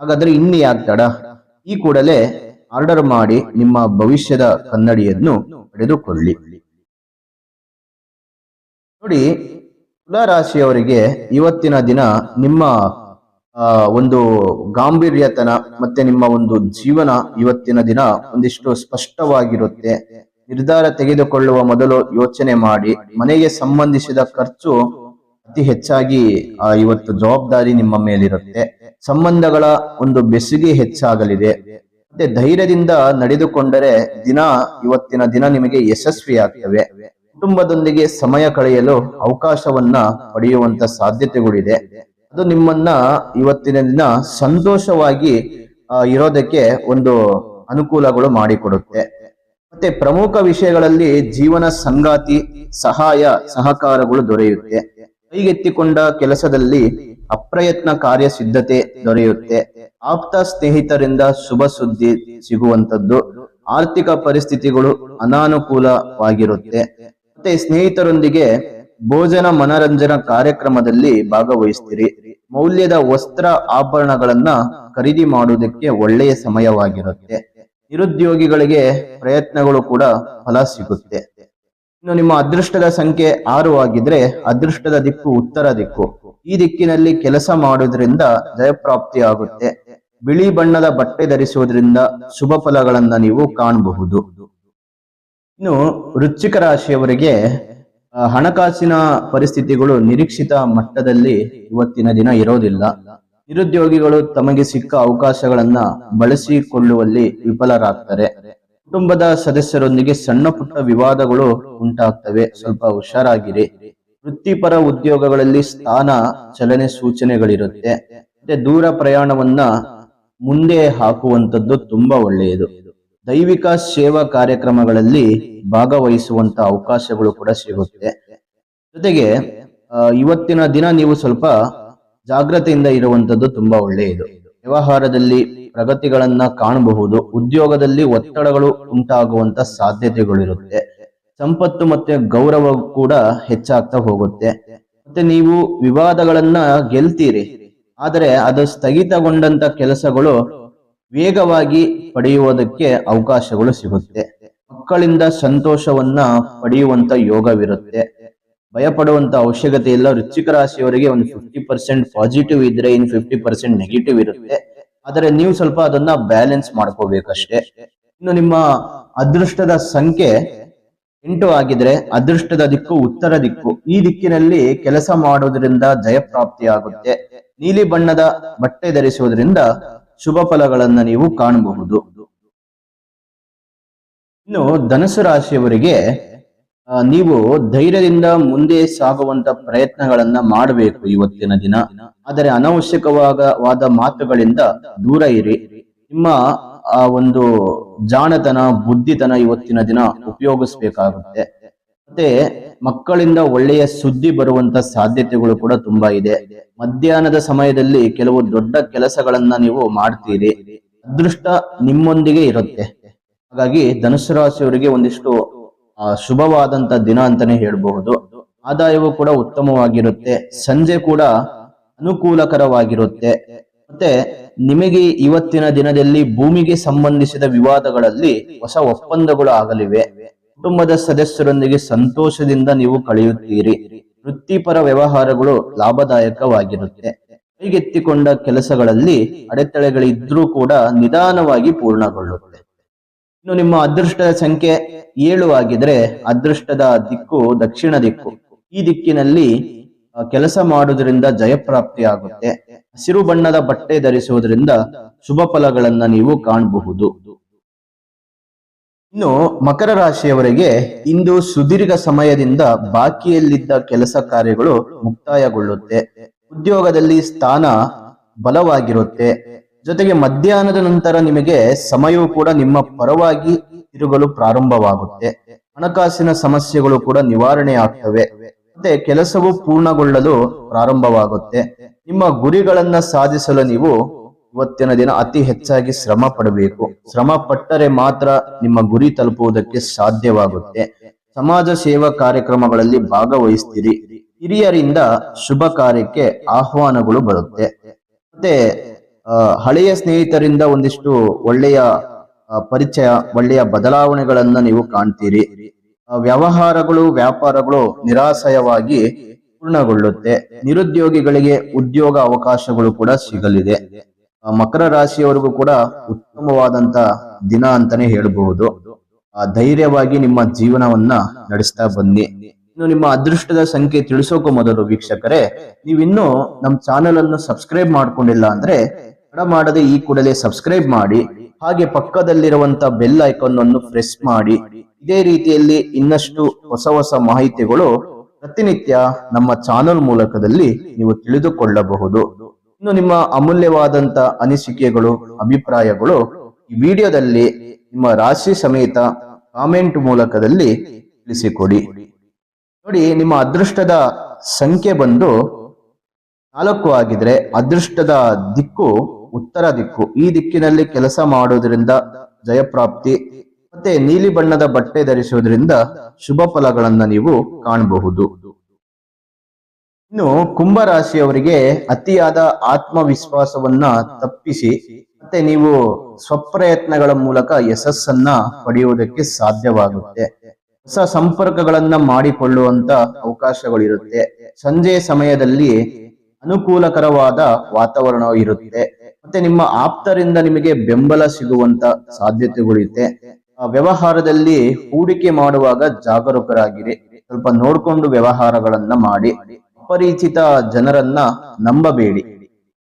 ಹಾಗಾದ್ರೆ ಇನ್ನು ಯಾಕೆ ತಡ? ಈ ಕೂಡಲೇ ಆರ್ಡರ್ ಮಾಡಿ ನಿಮ್ಮ ಭವಿಷ್ಯದ ಕನ್ನಡಿಯನ್ನು ಪಡೆದುಕೊಳ್ಳಿ. ನೋಡಿ, ತುಲಾ ರಾಶಿಯವರಿಗೆ ಇವತ್ತಿನ ದಿನ ನಿಮ್ಮ ಒಂದು ಗಾಂಭೀರ್ಯತನ ಮತ್ತೆ ನಿಮ್ಮ ಒಂದು ಜೀವನ ಇವತ್ತಿನ ದಿನ ಒಂದಿಷ್ಟು ಸ್ಪಷ್ಟವಾಗಿರುತ್ತೆ. ನಿರ್ಧಾರ ತೆಗೆದುಕೊಳ್ಳುವ ಮೊದಲು ಯೋಚನೆ ಮಾಡಿ. ಮನೆಗೆ ಸಂಬಂಧಿಸಿದ ಖರ್ಚು ಅತಿ ಹೆಚ್ಚಾಗಿ ಇವತ್ತು ಜವಾಬ್ದಾರಿ ನಿಮ್ಮ ಮೇಲಿರುತ್ತೆ. ಸಂಬಂಧಗಳ ಒಂದು ಬೆಸುಗೆ ಹೆಚ್ಚಾಗಲಿದೆ. ಮತ್ತೆ ಧೈರ್ಯದಿಂದ ನಡೆದುಕೊಂಡರೆ ದಿನ ಇವತ್ತಿನ ದಿನ ನಿಮಗೆ ಯಶಸ್ವಿಯಾಗ್ತವೆ. ಕುಟುಂಬದೊಂದಿಗೆ ಸಮಯ ಕಳೆಯಲು ಅವಕಾಶವನ್ನ ಪಡೆಯುವಂತ ಸಾಧ್ಯತೆಗಳಿದೆ. ಅದು ನಿಮ್ಮನ್ನ ಇವತ್ತಿನ ದಿನ ಸಂತೋಷವಾಗಿ ಇರೋದಕ್ಕೆ ಒಂದು ಅನುಕೂಲಗಳು ಮಾಡಿಕೊಡುತ್ತೆ. ಮತ್ತೆ ಪ್ರಮುಖ ವಿಷಯಗಳಲ್ಲಿ ಜೀವನ ಸಂಗಾತಿ, ಸಹಾಯ, ಸಹಕಾರಗಳು ದೊರೆಯುತ್ತೆ. ಕೈಗೆತ್ತಿಕೊಂಡ ಕೆಲಸದಲ್ಲಿ ಅಪ್ರಯತ್ನ ಕಾರ್ಯ ಸಿದ್ಧತೆ ದೊರೆಯುತ್ತೆ. ಆಪ್ತ ಸ್ನೇಹಿತರಿಂದ ಶುಭ ಸುದ್ದಿ ಸಿಗುವಂತದ್ದು ಆರ್ಥಿಕ ಪರಿಸ್ಥಿತಿಗಳು ಅನಾನುಕೂಲವಾಗಿರುತ್ತೆ. ಮತ್ತೆ ಸ್ನೇಹಿತರೊಂದಿಗೆ ಭೋಜನ ಮನರಂಜನಾ ಕಾರ್ಯಕ್ರಮದಲ್ಲಿ ಭಾಗವಹಿಸ್ತೀರಿ. ಮೌಲ್ಯದ ವಸ್ತ್ರ ಆಭರಣಗಳನ್ನ ಖರೀದಿ ಮಾಡುವುದಕ್ಕೆ ಒಳ್ಳೆಯ ಸಮಯವಾಗಿರುತ್ತೆ. ನಿರುದ್ಯೋಗಿಗಳಿಗೆ ಪ್ರಯತ್ನಗಳು ಕೂಡ ಫಲ ಸಿಗುತ್ತೆ. ಇನ್ನು ನಿಮ್ಮ ಅದೃಷ್ಟದ ಸಂಖ್ಯೆ ಆರು ಆಗಿದ್ರೆ ಅದೃಷ್ಟದ ದಿಕ್ಕು ಉತ್ತರ ದಿಕ್ಕು. ಈ ದಿಕ್ಕಿನಲ್ಲಿ ಕೆಲಸ ಮಾಡುವುದರಿಂದ ಜಯಪ್ರಾಪ್ತಿ ಆಗುತ್ತೆ. ಬಿಳಿ ಬಣ್ಣದ ಬಟ್ಟೆ ಧರಿಸುವುದರಿಂದ ಶುಭ ಫಲಗಳನ್ನ ನೀವು ಕಾಣಬಹುದು. ಇನ್ನು ವೃಶ್ಚಿಕ ರಾಶಿಯವರಿಗೆ ಹಣಕಾಸಿನ ಪರಿಸ್ಥಿತಿಗಳು ನಿರೀಕ್ಷಿತ ಮಟ್ಟದಲ್ಲಿ ಇವತ್ತಿನ ದಿನ ಇರೋದಿಲ್ಲ. ನಿರುದ್ಯೋಗಿಗಳು ತಮಗೆ ಸಿಕ್ಕ ಅವಕಾಶಗಳನ್ನ ಬಳಸಿಕೊಳ್ಳುವಲ್ಲಿ ವಿಫಲರಾಗ್ತಾರೆ. ಕುಟುಂಬದ ಸದಸ್ಯರೊಂದಿಗೆ ಸಣ್ಣ ಪುಟ್ಟ ವಿವಾದಗಳು ಉಂಟಾಗ್ತವೆ. ಸ್ವಲ್ಪ ಹುಷಾರಾಗಿರಿ. ವೃತ್ತಿಪರ ಉದ್ಯೋಗಗಳಲ್ಲಿ ಸ್ಥಾನ ಚಲನೆ ಸೂಚನೆಗಳಿರುತ್ತೆ. ಮತ್ತೆ ದೂರ ಪ್ರಯಾಣವನ್ನ ಮುಂದೆ ಹಾಕುವಂತದ್ದು ತುಂಬಾ ಒಳ್ಳೆಯದು. ದೈವಿಕ ಸೇವಾ ಕಾರ್ಯಕ್ರಮಗಳಲ್ಲಿ ಭಾಗವಹಿಸುವಂತ ಅವಕಾಶಗಳು ಕೂಡ ಸಿಗುತ್ತೆ. ಜೊತೆಗೆ ಇವತ್ತಿನ ದಿನ ನೀವು ಸ್ವಲ್ಪ ಜಾಗ್ರತೆಯಿಂದ ಇರುವಂತದ್ದು ತುಂಬಾ ಒಳ್ಳೆಯದು. ವ್ಯವಹಾರದಲ್ಲಿ ಪ್ರಗತಿಗಳನ್ನ ಕಾಣಬಹುದು, ಉದ್ಯೋಗದಲ್ಲಿ ಒತ್ತಡಗಳು ಉಂಟಾಗುವಂತ ಸಾಧ್ಯತೆಗಳಿರುತ್ತೆ ಸಂಪತ್ತು ಮತ್ತೆ ಗೌರವ ಕೂಡ ಹೆಚ್ಚಾಗ್ತಾ ಹೋಗುತ್ತೆ. ಮತ್ತೆ ನೀವು ವಿವಾದಗಳನ್ನ ಗೆಲ್ತೀರಿ. ಆದರೆ ಅದು ಸ್ಥಗಿತಗೊಂಡಂತ ಕೆಲಸಗಳು ವೇಗವಾಗಿ ಪಡೆಯುವುದಕ್ಕೆ ಅವಕಾಶಗಳು ಸಿಗುತ್ತೆ. ಮಕ್ಕಳಿಂದ ಸಂತೋಷವನ್ನ ಪಡೆಯುವಂತ ಯೋಗವಿರುತ್ತೆ. ಭಯ ಪಡುವಂತ ಅವಶ್ಯಕತೆ ಇಲ್ಲ. ವೃಶ್ಚಿಕ ರಾಶಿಯವರಿಗೆ ಒಂದು ಫಿಫ್ಟಿ ಪರ್ಸೆಂಟ್ ಪಾಸಿಟಿವ್ ಇದ್ರೆ ಇನ್ ಫಿಫ್ಟಿ ಪರ್ಸೆಂಟ್ ನೆಗೆಟಿವ್ ಇರುತ್ತೆ. ಆದರೆ ನೀವು ಸ್ವಲ್ಪ ಅದನ್ನ ಬ್ಯಾಲೆನ್ಸ್ ಮಾಡ್ಕೋಬೇಕಷ್ಟೇ. ಇನ್ನು ನಿಮ್ಮ ಅದೃಷ್ಟದ ಸಂಖ್ಯೆ ಎಂಟು ಆಗಿದ್ರೆ ಅದೃಷ್ಟದ ದಿಕ್ಕು ಉತ್ತರ ದಿಕ್ಕು. ಈ ದಿಕ್ಕಿನಲ್ಲಿ ಕೆಲಸ ಮಾಡೋದ್ರಿಂದ ಜಯಪ್ರಾಪ್ತಿ ಆಗುತ್ತೆ ನೀಲಿ ಬಣ್ಣದ ಬಟ್ಟೆ ಧರಿಸುವುದರಿಂದ ಶುಭ ಫಲಗಳನ್ನ ನೀವು ಕಾಣಬಹುದು. ಇನ್ನು ಧನಸು ರಾಶಿಯವರಿಗೆ ನೀವು ಧೈರ್ಯದಿಂದ ಮುಂದೆ ಸಾಗುವಂತ ಪ್ರಯತ್ನಗಳನ್ನ ಮಾಡಬೇಕು ಇವತ್ತಿನ ದಿನ. ಆದರೆ ಅನವಶ್ಯಕವಾದ ಮಾತುಗಳಿಂದ ದೂರ ಇರಿ. ನಿಮ್ಮ, ಆ, ಒಂದು ಜಾಣತನ, ಬುದ್ಧಿತನ ಇವತ್ತಿನ ದಿನ ಉಪಯೋಗಿಸ್ಬೇಕಾಗುತ್ತೆ. ಮತ್ತೆ ಮಕ್ಕಳಿಂದ ಒಳ್ಳೆಯ ಸುದ್ದಿ ಬರುವಂತ ಸಾಧ್ಯತೆಗಳು ಕೂಡ ತುಂಬಾ ಇದೆ. ಮಧ್ಯಾಹ್ನದ ಸಮಯದಲ್ಲಿ ಕೆಲವು ದೊಡ್ಡ ಕೆಲಸಗಳನ್ನ ನೀವು ಮಾಡ್ತೀರಿ. ಅದೃಷ್ಟ ನಿಮ್ಮೊಂದಿಗೆ ಇರುತ್ತೆ. ಹಾಗಾಗಿ ಧನುಸು ರಾಶಿಯವರಿಗೆ ಒಂದಿಷ್ಟು ಶುಭವಾದಂತ ದಿನ ಅಂತಾನೆ ಹೇಳಬಹುದು. ಆದಾಯವು ಕೂಡ ಉತ್ತಮವಾಗಿರುತ್ತೆ. ಸಂಜೆ ಕೂಡ ಅನುಕೂಲಕರವಾಗಿರುತ್ತೆ. ಮತ್ತೆ ನಿಮಗೆ ಇವತ್ತಿನ ದಿನದಲ್ಲಿ ಭೂಮಿಗೆ ಸಂಬಂಧಿಸಿದ ವಿವಾದಗಳಲ್ಲಿ ಹೊಸ ಒಪ್ಪಂದಗಳು ಆಗಲಿವೆ. ಕುಟುಂಬದ ಸದಸ್ಯರೊಂದಿಗೆ ಸಂತೋಷದಿಂದ ನೀವು ಕಳೆಯುತ್ತೀರಿ. ವೃತ್ತಿಪರ ವ್ಯವಹಾರಗಳು ಲಾಭದಾಯಕವಾಗಿರುತ್ತೆ. ಕೈಗೆತ್ತಿಕೊಂಡ ಕೆಲಸಗಳಲ್ಲಿ ಅಡೆತಡೆಗಳಿದ್ರೂ ಕೂಡ ನಿಧಾನವಾಗಿ ಪೂರ್ಣಗೊಳ್ಳುತ್ತೆ. ಇನ್ನು ನಿಮ್ಮ ಅದೃಷ್ಟದ ಸಂಖ್ಯೆ ಏಳು ಆಗಿದ್ರೆ ಅದೃಷ್ಟದ ದಿಕ್ಕು ದಕ್ಷಿಣ ದಿಕ್ಕು. ಈ ದಿಕ್ಕಿನಲ್ಲಿ ಕೆಲಸ ಮಾಡುವುದರಿಂದ ಜಯಪ್ರಾಪ್ತಿ ಆಗುತ್ತೆ ಹಸಿರು ಬಣ್ಣದ ಬಟ್ಟೆ ಧರಿಸುವುದರಿಂದ ಶುಭ ಫಲಗಳನ್ನ ನೀವು ಕಾಣಬಹುದು. ಇನ್ನು ಮಕರ ರಾಶಿಯವರಿಗೆ ಇಂದು ಸುದೀರ್ಘ ಸಮಯದಿಂದ ಬಾಕಿಯಲ್ಲಿದ್ದ ಕೆಲಸ ಕಾರ್ಯಗಳು ಮುಕ್ತಾಯಗೊಳ್ಳುತ್ತೆ. ಉದ್ಯೋಗದಲ್ಲಿ ಸ್ಥಾನ ಬಲವಾಗಿರುತ್ತೆ. ಜೊತೆಗೆ ಮಧ್ಯಾಹ್ನದ ನಂತರ ನಿಮಗೆ ಸಮಯವು ಕೂಡ ನಿಮ್ಮ ಪರವಾಗಿ ತಿರುಗಲು ಪ್ರಾರಂಭವಾಗುತ್ತೆ. ಹಣಕಾಸಿನ ಸಮಸ್ಯೆಗಳು ಕೂಡ ನಿವಾರಣೆ ಆಗ್ತವೆ. ಮತ್ತೆ ಕೆಲಸವು ಪೂರ್ಣಗೊಳ್ಳಲು ಪ್ರಾರಂಭವಾಗುತ್ತೆ. ನಿಮ್ಮ ಗುರಿಗಳನ್ನ ಸಾಧಿಸಲು ನೀವು ಇವತ್ತಿನ ದಿನ ಅತಿ ಹೆಚ್ಚಾಗಿ ಶ್ರಮ ಪಡಬೇಕು. ಶ್ರಮ ಪಟ್ಟರೆ ಮಾತ್ರ ನಿಮ್ಮ ಗುರಿ ತಲುಪುವುದಕ್ಕೆ ಸಾಧ್ಯವಾಗುತ್ತೆ. ಸಮಾಜ ಸೇವಾ ಕಾರ್ಯಕ್ರಮಗಳಲ್ಲಿ ಭಾಗವಹಿಸ್ತೀರಿ. ಹಿರಿಯರಿಂದ ಶುಭ ಕಾರ್ಯಕ್ಕೆ ಆಹ್ವಾನಗಳು ಬರುತ್ತೆ. ಮತ್ತೆ ಹಳೆಯ ಸ್ನೇಹಿತರಿಂದ ಒಂದಿಷ್ಟು ಒಳ್ಳೆಯ ಪರಿಚಯ, ಒಳ್ಳೆಯ ಬದಲಾವಣೆಗಳನ್ನ ನೀವು ಕಾಣ್ತೀರಿ. ವ್ಯವಹಾರಗಳು, ವ್ಯಾಪಾರಗಳು ನಿರಾಶಯವಾಗಿ ಪೂರ್ಣಗೊಳ್ಳುತ್ತೆ. ನಿರುದ್ಯೋಗಿಗಳಿಗೆ ಉದ್ಯೋಗ ಅವಕಾಶಗಳು ಕೂಡ ಸಿಗಲಿದೆ. ಮಕರ ರಾಶಿಯವರಿಗೂ ಕೂಡ ಉತ್ತಮವಾದಂತ ದಿನ ಅಂತಾನೆ ಹೇಳಬಹುದು. ಧೈರ್ಯವಾಗಿ ನಿಮ್ಮ ಜೀವನವನ್ನ ನಡೆಸ್ತಾ ಬನ್ನಿ. ಇನ್ನು ನಿಮ್ಮ ಅದೃಷ್ಟದ ಸಂಖ್ಯೆ ತಿಳಿಸೋಕು ಮೊದಲು ವೀಕ್ಷಕರೇ, ನೀವಿನ್ನೂ ನಮ್ಮ ಚಾನೆಲ್ ಅನ್ನು ಸಬ್ಸ್ಕ್ರೈಬ್ ಮಾಡ್ಕೊಂಡಿಲ್ಲ ಅಂದ್ರೆ ತಡ ಮಾಡದೆ ಈ ಕೂಡಲೇ ಸಬ್ಸ್ಕ್ರೈಬ್ ಮಾಡಿ, ಹಾಗೆ ಪಕ್ಕದಲ್ಲಿರುವಂತ ಬೆಲ್ ಐಕಾನ್ ಅನ್ನು ಪ್ರೆಸ್ ಮಾಡಿ. ಇದೇ ರೀತಿಯಲ್ಲಿ ಇನ್ನಷ್ಟು ಹೊಸ ಹೊಸ ಮಾಹಿತಿಗಳು ಪ್ರತಿನಿತ್ಯ ನಮ್ಮ ಚಾನೆಲ್ ಮೂಲಕದಲ್ಲಿ ನೀವು ತಿಳಿದುಕೊಳ್ಳಬಹುದು. ಇನ್ನು ನಿಮ್ಮ ಅಮೂಲ್ಯವಾದಂತ ಅನಿಸಿಕೆಗಳು, ಅಭಿಪ್ರಾಯಗಳು ಈ ವಿಡಿಯೋದಲ್ಲಿ ನಿಮ್ಮ ರಾಶಿ ಸಮೇತ ಕಾಮೆಂಟ್ ಮೂಲಕದಲ್ಲಿ ತಿಳಿಸಿಕೊಡಿ. ನೋಡಿ, ನಿಮ್ಮ ಅದೃಷ್ಟದ ಸಂಖ್ಯೆ ಬಂದು ನಾಲ್ಕು ಆಗಿದ್ರೆ ಅದೃಷ್ಟದ ದಿಕ್ಕು ಉತ್ತರ ದಿಕ್ಕು. ಈ ದಿಕ್ಕಿನಲ್ಲಿ ಕೆಲಸ ಮಾಡೋದ್ರಿಂದ ಜಯಪ್ರಾಪ್ತಿ, ಮತ್ತೆ ನೀಲಿ ಬಣ್ಣದ ಬಟ್ಟೆ ಧರಿಸುವುದರಿಂದ ಶುಭ ಫಲಗಳನ್ನ ನೀವು ಕಾಣಬಹುದು. ಇನ್ನು ಕುಂಭರಾಶಿಯವರಿಗೆ ಅತಿಯಾದ ಆತ್ಮವಿಶ್ವಾಸವನ್ನ ತಪ್ಪಿಸಿ, ಮತ್ತೆ ನೀವು ಸ್ವಪ್ರಯತ್ನಗಳ ಮೂಲಕ ಯಶಸ್ಸನ್ನ ಪಡೆಯುವುದಕ್ಕೆ ಸಾಧ್ಯವಾಗುತ್ತೆ. ಹೊಸ ಸಂಪರ್ಕಗಳನ್ನ ಮಾಡಿಕೊಳ್ಳುವಂತ ಅವಕಾಶಗಳಿರುತ್ತೆ. ಸಂಜೆ ಸಮಯದಲ್ಲಿ ಅನುಕೂಲಕರವಾದ ವಾತಾವರಣ ಇರುತ್ತೆ. ಮತ್ತೆ ನಿಮ್ಮ ಆಪ್ತರಿಂದ ನಿಮಗೆ ಬೆಂಬಲ ಸಿಗುವಂತ ಸಾಧ್ಯತೆಗಳಿರುತ್ತೆ. ವ್ಯವಹಾರದಲ್ಲಿ ಹೂಡಿಕೆ ಮಾಡುವಾಗ ಜಾಗರೂಕರಾಗಿರಿ. ಸ್ವಲ್ಪ ನೋಡ್ಕೊಂಡು ವ್ಯವಹಾರಗಳನ್ನ ಮಾಡಿ. ಅಪರಿಚಿತ ಜನರನ್ನ ನಂಬಬೇಡಿ.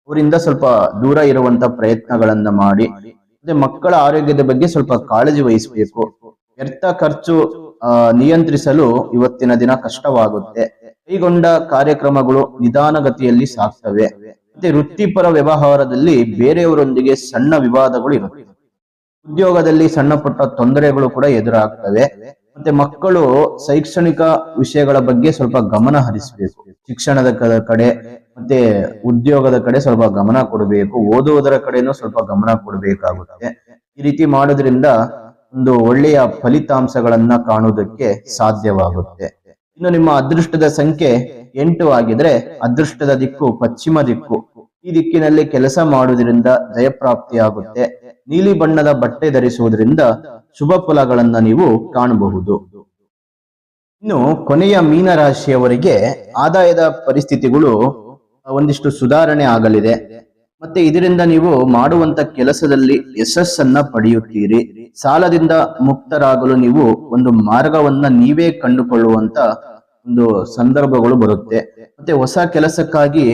ಅವರಿಂದ ಸ್ವಲ್ಪ ದೂರ ಇರುವಂತ ಪ್ರಯತ್ನಗಳನ್ನ ಮಾಡಿ. ಮತ್ತೆ ಮಕ್ಕಳ ಆರೋಗ್ಯದ ಬಗ್ಗೆ ಸ್ವಲ್ಪ ಕಾಳಜಿ ವಹಿಸಬೇಕು. ವ್ಯರ್ಥ ಖರ್ಚು ನಿಯಂತ್ರಿಸಲು ಇವತ್ತಿನ ದಿನ ಕಷ್ಟವಾಗುತ್ತೆ. ಕೈಗೊಂಡ ಕಾರ್ಯಕ್ರಮಗಳು ನಿಧಾನಗತಿಯಲ್ಲಿ ಸಾಗ್ತವೆ. ಮತ್ತೆ ವೃತ್ತಿಪರ ವ್ಯವಹಾರದಲ್ಲಿ ಬೇರೆಯವರೊಂದಿಗೆ ಸಣ್ಣ ವಿವಾದಗಳು ಇರುತ್ತೆ. ಉದ್ಯೋಗದಲ್ಲಿ ಸಣ್ಣ ಪುಟ್ಟ ತೊಂದರೆಗಳು ಕೂಡ ಎದುರಾಗ್ತವೆ. ಮತ್ತೆ ಮಕ್ಕಳು ಶೈಕ್ಷಣಿಕ ವಿಷಯಗಳ ಬಗ್ಗೆ ಸ್ವಲ್ಪ ಗಮನ ಹರಿಸಬೇಕು. ಶಿಕ್ಷಣದ ಕಡೆ ಮತ್ತೆ ಉದ್ಯೋಗದ ಕಡೆ ಸ್ವಲ್ಪ ಗಮನ ಕೊಡಬೇಕು, ಓದುವುದರ ಕಡೆನೂ ಸ್ವಲ್ಪ ಗಮನ ಕೊಡಬೇಕಾಗುತ್ತೆ. ಈ ರೀತಿ ಮಾಡೋದ್ರಿಂದ ಒಂದು ಒಳ್ಳೆಯ ಫಲಿತಾಂಶಗಳನ್ನ ಕಾಣುವುದಕ್ಕೆ ಸಾಧ್ಯವಾಗುತ್ತೆ. ಇನ್ನು ನಿಮ್ಮ ಅದೃಷ್ಟದ ಸಂಖ್ಯೆ ಎಂಟು ಆಗಿದ್ರೆ ಅದೃಷ್ಟದ ದಿಕ್ಕು, ಪಶ್ಚಿಮ ದಿಕ್ಕು. ಈ ದಿಕ್ಕಿನಲ್ಲಿ ಕೆಲಸ ಮಾಡುವುದರಿಂದ ಜಯಪ್ರಾಪ್ತಿಯಾಗುತ್ತೆ. ನೀಲಿ ಬಣ್ಣದ ಬಟ್ಟೆ ಧರಿಸುವುದರಿಂದ ಶುಭ ಫಲಗಳನ್ನ ನೀವು ಕಾಣಬಹುದು. ಇನ್ನು ಕೊನೆಯ ಮೀನರಾಶಿಯವರಿಗೆ ಆದಾಯದ ಪರಿಸ್ಥಿತಿಗಳು ಒಂದಿಷ್ಟು ಸುಧಾರಣೆ ಆಗಲಿದೆ. ಮತ್ತೆ ಇದರಿಂದ ನೀವು ಮಾಡುವಂತ ಕೆಲಸದಲ್ಲಿ ಯಶಸ್ಸನ್ನ ಪಡೆಯುತ್ತೀರಿ. ಸಾಲದಿಂದ ಮುಕ್ತರಾಗಲು ನೀವು ಒಂದು ಮಾರ್ಗವನ್ನ ನೀವೇ ಕಂಡುಕೊಳ್ಳುವಂತ ಒಂದು ಸಂದರ್ಭಗಳು ಬರುತ್ತೆ. ಮತ್ತೆ ಹೊಸ ಕೆಲಸಕ್ಕಾಗಿ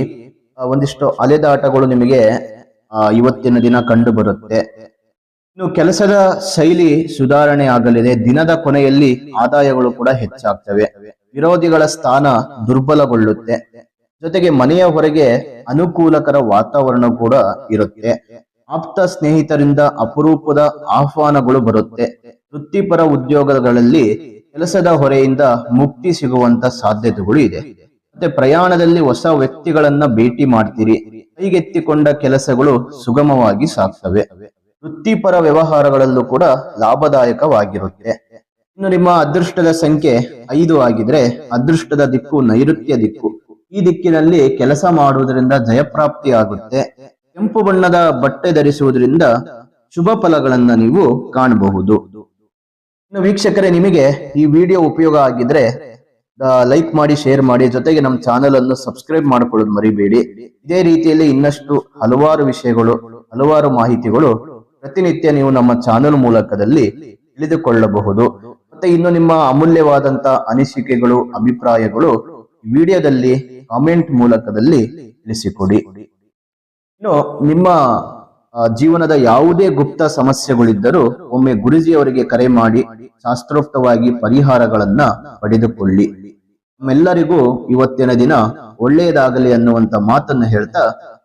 ಒಂದಿಷ್ಟು ಅಲೆದಾಟಗಳು ನಿಮಗೆ ಇವತ್ತಿನ ದಿನ ಕಂಡು ಬರುತ್ತೆ. ಇನ್ನು ಕೆಲಸದ ಶೈಲಿ ಸುಧಾರಣೆ ಆಗಲಿದೆ ದಿನದ ಕೊನೆಯಲ್ಲಿ ಆದಾಯಗಳು ಕೂಡ ಹೆಚ್ಚಾಗ್ತವೆ. ವಿರೋಧಿಗಳ ಸ್ಥಾನ ದುರ್ಬಲಗೊಳ್ಳುತ್ತೆ. ಜೊತೆಗೆ ಮನೆಯ ಹೊರಗೆ ಅನುಕೂಲಕರ ವಾತಾವರಣ ಕೂಡ ಇರುತ್ತೆ. ಆಪ್ತ ಸ್ನೇಹಿತರಿಂದ ಅಪರೂಪದ ಆಹ್ವಾನಗಳು ಬರುತ್ತೆ. ವೃತ್ತಿಪರ ಉದ್ಯೋಗಗಳಲ್ಲಿ ಕೆಲಸದ ಹೊರೆಯಿಂದ ಮುಕ್ತಿ ಸಿಗುವಂತ ಸಾಧ್ಯತೆಗಳು ಇದೆ. ಮತ್ತೆ ಪ್ರಯಾಣದಲ್ಲಿ ಹೊಸ ವ್ಯಕ್ತಿಗಳನ್ನ ಭೇಟಿ ಮಾಡ್ತೀರಿ. ಕೈಗೆತ್ತಿಕೊಂಡ ಕೆಲಸಗಳು ಸುಗಮವಾಗಿ ಸಾಗ್ತವೆ. ವೃತ್ತಿಪರ ವ್ಯವಹಾರಗಳಲ್ಲೂ ಕೂಡ ಲಾಭದಾಯಕವಾಗಿರುತ್ತೆ ಇನ್ನು ನಿಮ್ಮ ಅದೃಷ್ಟದ ಸಂಖ್ಯೆ ಐದು ಆಗಿದ್ರೆ ಅದೃಷ್ಟದ ದಿಕ್ಕು ನೈಋತ್ಯ ದಿಕ್ಕು. ಈ ದಿಕ್ಕಿನಲ್ಲಿ ಕೆಲಸ ಮಾಡುವುದರಿಂದ ಜಯಪ್ರಾಪ್ತಿ ಆಗುತ್ತೆ. ಕೆಂಪು ಬಣ್ಣದ ಬಟ್ಟೆ ಧರಿಸುವುದರಿಂದ ಶುಭ ಫಲಗಳನ್ನ ನೀವು ಕಾಣಬಹುದು. ಇನ್ನು ವೀಕ್ಷಕರೇ, ನಿಮಗೆ ಈ ವಿಡಿಯೋ ಉಪಯೋಗ ಆಗಿದ್ರೆ ಲೈಕ್ ಮಾಡಿ, ಶೇರ್ ಮಾಡಿ, ಜೊತೆಗೆ ನಮ್ಮ ಚಾನೆಲ್ ಅನ್ನು ಸಬ್ಸ್ಕ್ರೈಬ್ ಮಾಡ್ಕೊಳ್ಳೋದು ಮರಿಬೇಡಿ. ಇದೇ ರೀತಿಯಲ್ಲಿ ಇನ್ನಷ್ಟು ಹಲವಾರು ವಿಷಯಗಳು, ಹಲವಾರು ಮಾಹಿತಿಗಳು ಪ್ರತಿನಿತ್ಯ ನೀವು ನಮ್ಮ ಚಾನೆಲ್ ಮೂಲಕದಲ್ಲಿ ತಿಳಿದುಕೊಳ್ಳಬಹುದು. ಮತ್ತೆ ಇನ್ನು ನಿಮ್ಮ ಅಮೂಲ್ಯವಾದಂತ ಅನಿಸಿಕೆಗಳು, ಅಭಿಪ್ರಾಯಗಳು ವಿಡಿಯೋದಲ್ಲಿ ಕಾಮೆಂಟ್ ಮೂಲಕದಲ್ಲಿ ತಿಳಿಸಿಕೊಡಿ. ಇನ್ನು ನಿಮ್ಮ ಜೀವನದ ಯಾವುದೇ ಗುಪ್ತ ಸಮಸ್ಯೆಗಳಿದ್ದರೂ ಒಮ್ಮೆ ಗುರುಜಿಯವರಿಗೆ ಕರೆ ಮಾಡಿ ಶಾಸ್ತ್ರೋಕ್ತವಾಗಿ ಪರಿಹಾರಗಳನ್ನ ಪಡೆದುಕೊಳ್ಳಿ. ನಮ್ಮೆಲ್ಲರಿಗೂ ಇವತ್ತಿನ ದಿನ ಒಳ್ಳೆಯದಾಗಲಿ ಅನ್ನುವಂತ ಮಾತನ್ನು ಹೇಳ್ತಾ